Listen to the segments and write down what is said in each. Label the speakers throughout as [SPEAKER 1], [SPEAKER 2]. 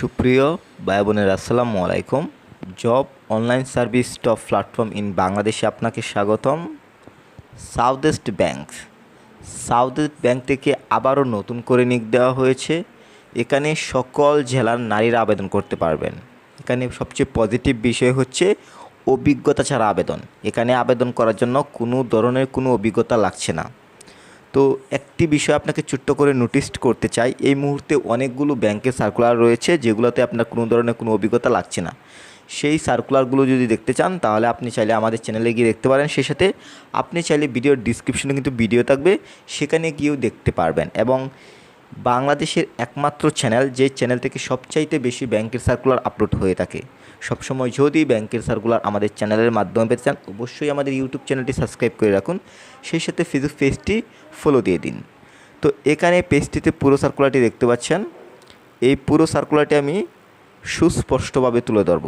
[SPEAKER 1] সুপ্রিয় ভাই বোনের, আসসালামু আলাইকুম। Job online service top platform in বাংলাদেশে আপনাকে স্বাগতম। South east bank. South east bank থেকে আবারও নতুন করে নিক দেওয়া হয়েছে। এখানে সকল জেলার নারীরা আবেদন করতে পারবেন। এখানে সবচেয়ে পজিটিভ বিষয় হচ্ছে অভিজ্ঞতা ছাড়া আবেদন। এখানে আবেদন করার জন্য কোনো ধরনের কোনো অভিজ্ঞতা লাগছে না। তো একটি বিষয় আপনাকে ছোট্ট করে নোটিস করতে চাই, এই মুহূর্তে অনেকগুলো ব্যাংকের সার্কুলার রয়েছে যেগুলোতে আপনার কোনো ধরনের কোনো অভিজ্ঞতা লাগছে না। সেই সার্কুলারগুলো যদি দেখতে চান, তাহলে আপনি চাইলে আমাদের চ্যানেলে গিয়ে দেখতে পারেন। সেই সাথে আপনি চাইলে ভিডিওর ডিসক্রিপশনে কিন্তু ভিডিও থাকবে, সেখানে গিয়েও দেখতে পারবেন। এবং বাংলাদেশের একমাত্র চ্যানেল যে চ্যানেল থেকে সবচাইতে বেশি ব্যাংকের সার্কুলার আপলোড হয়ে থাকে। সবসময় যদি ব্যাংকের সার্কুলার আমাদের চ্যানেলের মাধ্যমে পেতে চান, অবশ্যই আমাদের ইউটিউব চ্যানেলটি সাবস্ক্রাইব করে রাখুন। সেই সাথে ফেসবুক পেজটি ফলো দিয়ে দিন। তো এখানে পেজটিতে পুরো সার্কুলারটি দেখতে পাচ্ছেন। এই পুরো সার্কুলারটি আমি সুস্পষ্টভাবে তুলে ধরব।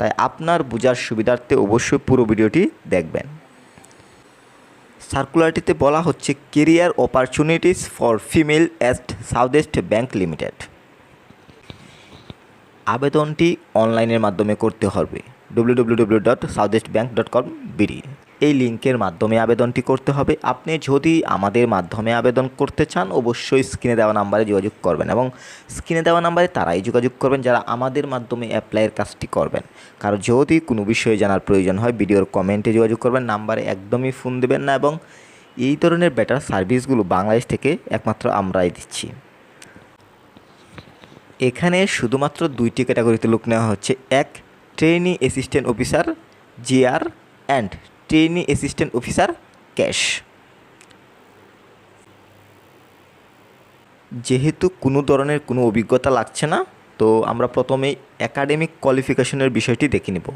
[SPEAKER 1] তাই আপনার বোঝার সুবিধার্থে অবশ্যই পুরো ভিডিওটি দেখবেন। সার্কুলারটিতে বলা হচ্ছে career opportunities for female at south east bank limited আবেদনটি অনলাইনের মাধ্যমে করতে হবে। www.southeastbank.com dot dot com BD এই লিঙ্কের মাধ্যমে আবেদনটি করতে হবে। আপনি যদি আমাদের মাধ্যমে আবেদন করতে চান, অবশ্যই স্ক্রিনে দেওয়া নাম্বারে যোগাযোগ করবেন এবং স্ক্রিনে দেওয়া নাম্বারে তারাই যোগাযোগ করবেন যারা আমাদের মাধ্যমে অ্যাপ্লাইয়ের কাজটি করবেন। কারণ যদি কোনো বিষয়ে জানার প্রয়োজন হয়, ভিডিওর কমেন্টে যোগাযোগ করবেন, নাম্বারে একদমই ফোন দেবেন না এবং এই ধরনের বেটার সার্ভিসগুলো বাংলাদেশ থেকে একমাত্র আমরাই দিচ্ছি। এখানে শুধুমাত্র দুইটি ক্যাটাগরিতে লোক নেওয়া হচ্ছে। এক trainee assistant officer GR and trainee assistant officer cash যেহেতু কোনো ধরনের কোনো অভিজ্ঞতা লাগছে না, তো আমরা প্রথমেই একাডেমিক কোয়ালিফিকেশনের বিষয়টি দেখে নিব।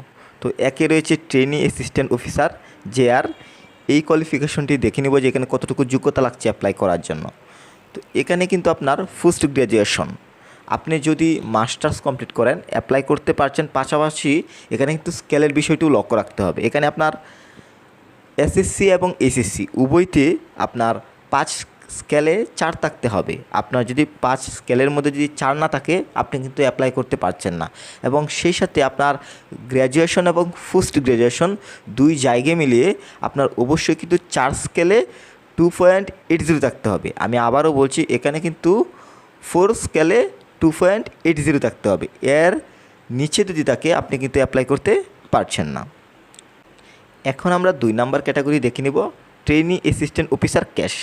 [SPEAKER 1] তো একে রয়েছে ট্রেনি অ্যাসিস্ট্যান্ট অফিসার জেআর এই কোয়ালিফিকেশনটি দেখে নিব যে এখানে কতটুকু যোগ্যতা লাগছে অ্যাপ্লাই করার জন্য। তো এখানে কিন্তু আপনার পোস্ট গ্র্যাজুয়েশন আপনি যদি মাস্টার্স কমপ্লিট করেন অ্যাপ্লাই করতে পারছেন, পাশাপাশি এখানে কিন্তু স্কেলের বিষয়টিও লক্ষ্য রাখতে হবে। এখানে আপনার এসএসসি এবং এসএসসি উভয়তে আপনার পাঁচ স্কেলে চার থাকতে হবে। আপনার যদি পাঁচ স্কেলের মধ্যে যদি চার না থাকে, আপনি কিন্তু অ্যাপ্লাই করতে পারছেন না। এবং সেই সাথে আপনার গ্র্যাজুয়েশন এবং পোস্ট গ্র্যাজুয়েশন দুই জায়গায় মিলিয়ে আপনার অবশ্যই কিন্তু চার স্কেলে টু পয়েন্ট এইট জিরো থাকতে হবে। আমি আবারও বলছি, এখানে কিন্তু ফোর স্কেলে টু পয়েন্ট এইট জিরো থাকতে হবে। এর নিচে যদি থাকে, আপনি কিন্তু অ্যাপ্লাই করতে পারছেন না। এখন আমরা দুই নাম্বার ক্যাটাগরি দেখে নিব ট্রেনি অ্যাসিস্ট্যান্ট অফিসার ক্যাশ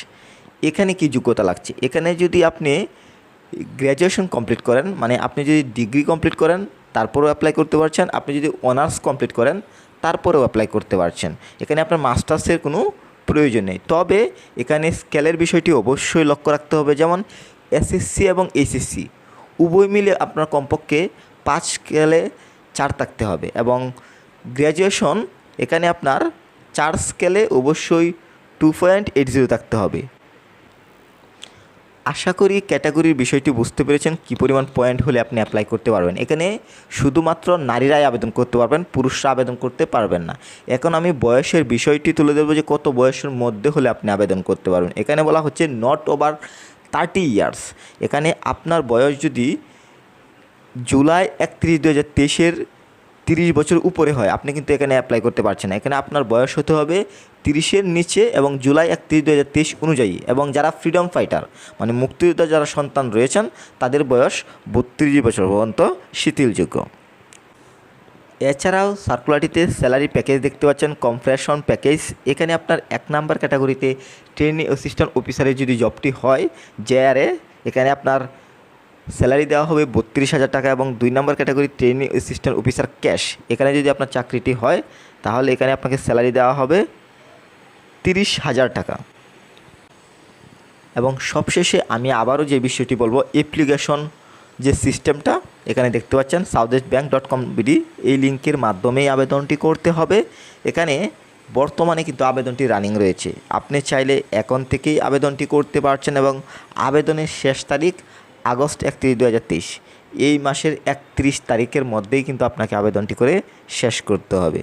[SPEAKER 1] এখানে কি যোগ্যতা লাগছে? এখানে যদি আপনি গ্র্যাজুয়েশন কমপ্লিট করেন মানে আপনি যদি ডিগ্রি কমপ্লিট করেন, তারপরেও অ্যাপ্লাই করতে পারছেন। আপনি যদি অনার্স কমপ্লিট করেন, তারপরেও অ্যাপ্লাই করতে পারছেন। এখানে আপনার মাস্টার্সের কোনো প্রয়োজন নেই। তবে এখানে স্কেলের বিষয়টি অবশ্যই লক্ষ্য রাখতে হবে। যেমন এসএসসি এবং এইচএসসি উভয় মিলে আপনার কমপক্ষে পাঁচ স্কেলে চার থাকতে হবে এবং গ্র্যাজুয়েশন এখানে আপনার চার স্কেলে অবশ্যই টু পয়েন্ট এইট জিরো থাকতে হবে। আশা করি ক্যাটাগরির বিষয়টি বুঝতে পেরেছেন, কী পরিমাণ পয়েন্ট হলে আপনি অ্যাপ্লাই করতে পারবেন। এখানে শুধুমাত্র নারীরাই আবেদন করতে পারবেন, পুরুষরা আবেদন করতে পারবেন না। এখন আমি বয়সের বিষয়টি তুলে দেবো যে কত বয়সের মধ্যে হলে আপনি আবেদন করতে পারবেন। এখানে বলা হচ্ছে নট ওভার থার্টি ইয়ার্স এখানে আপনার বয়স যদি জুলাই একত্রিশ দু হাজার তেইশের তিরিশ বছর উপরে হয়, আপনি কিন্তু এখানে অ্যাপ্লাই করতে পারছেন না। এখানে আপনার বয়স হতে হবে তিরিশের নিচে এবং জুলাই একত্রিশ দু হাজার তেইশ অনুযায়ী। এবং যারা ফ্রিডম ফাইটার মানে মুক্তিযোদ্ধা যারা সন্তান রয়েছেন, তাদের বয়স বত্রিশ বছর পর্যন্ত শিথিলযোগ্য। এছাড়াও সার্কুলারটিতে স্যালারি প্যাকেজ দেখতে পাচ্ছেন কম্প্রেশন প্যাকেজ এখানে আপনার এক নাম্বার ক্যাটাগরিতে ট্রেনিং অ্যাসিস্ট্যান্ট অফিসারের যদি জবটি হয় জেআরএ এখানে আপনার স্যালারি দেওয়া হবে বত্রিশ হাজার টাকা এবং দুই নম্বর category training assistant officer cash এখানে যদি আপনার চাকরিটি হয়, তাহলে এখানে আপনাকে স্যালারি দেওয়া হবে তিরিশ হাজার টাকা। এবং সবশেষে আমি আবারও যে বিষয়টি বলব অ্যাপ্লিকেশন যে সিস্টেমটা এখানে দেখতে পাচ্ছেন south east bank dot com BD এই লিঙ্কের মাধ্যমেই আবেদনটি করতে হবে। এখানে বর্তমানে কিন্তু আবেদনটি রানিং রয়েছে। আপনি চাইলে এখন থেকেই আবেদনটি করতে পারছেন এবং আবেদনের শেষ তারিখ আগস্ট একত্রিশ দু এই মাসের একত্রিশ তারিখের মধ্যেই কিন্তু আপনাকে আবেদনটি করে শেষ করতে হবে।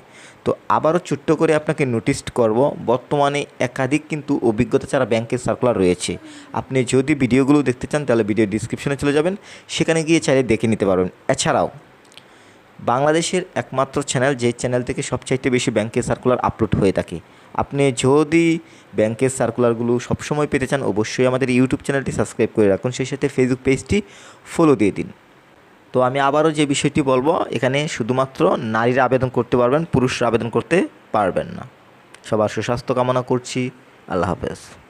[SPEAKER 1] তো আবারও ছোট্ট করে আপনাকে নোটিস করব, বর্তমানে একাধিক কিন্তু অভিজ্ঞতা ছাড়া ব্যাংকের সার্কুলার রয়েছে। আপনি যদি ভিডিওগুলো দেখতে চান, তাহলে ভিডিও ডিসক্রিপশনে চলে যাবেন। সেখানে গিয়ে চাইলে দেখে নিতে পারবেন। এছাড়াও, বাংলাদেশের একমাত্র চ্যানেল যে চ্যানেল থেকে সবচাইতে বেশি ব্যাংকের সার্কুলার আপলোড হয়ে থাকে। আপনি যদি ব্যাংকের সার্কুলারগুলো সবসময় পেতে চান, অবশ্যই আমাদের ইউটিউব চ্যানেলটি সাবস্ক্রাইব করে রাখুন। সেই সাথে ফেসবুক পেজটি ফলো দিয়ে দিন। তো আমি আবারও যে বিষয়টি বলব, এখানে শুধুমাত্র নারীরা আবেদন করতে পারবেন, পুরুষরা আবেদন করতে পারবেন না। সবার সুস্বাস্থ্য কামনা করছি। আল্লাহ হাফেজ।